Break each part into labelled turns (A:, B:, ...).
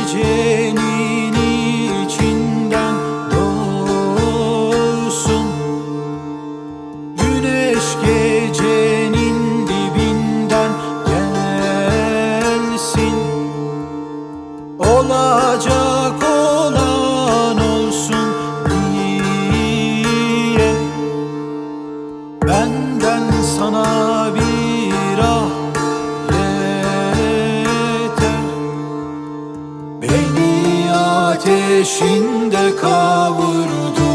A: gecenin içinden doğsun. Güneş gecenin dibinden gelsin. Olacak olan olsun diye. Benden sana bir ateşinde kavurdu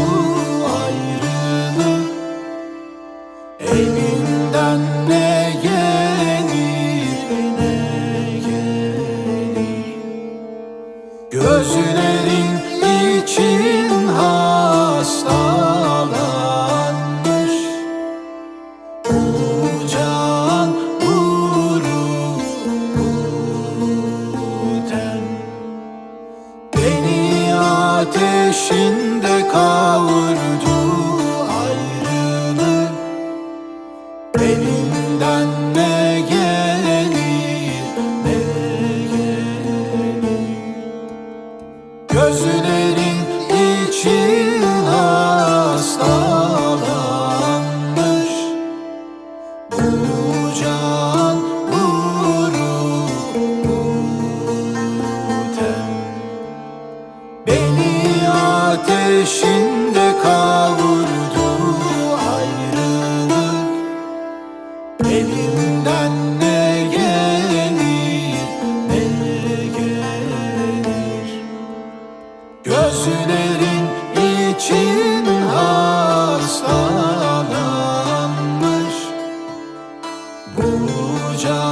A: ayrılık Elinden ne gelir ne gelir Gözlerin için hastalanmış. Bu ateşinde kavurdu ayrılık. Elimden ne gelir ne gelir? Gözlerin için hastalanmış. Bu ateşinde kavurdu ayrılık. Elimden ne gelir ne gelir? Gözlerin için hastalanmış. Bu can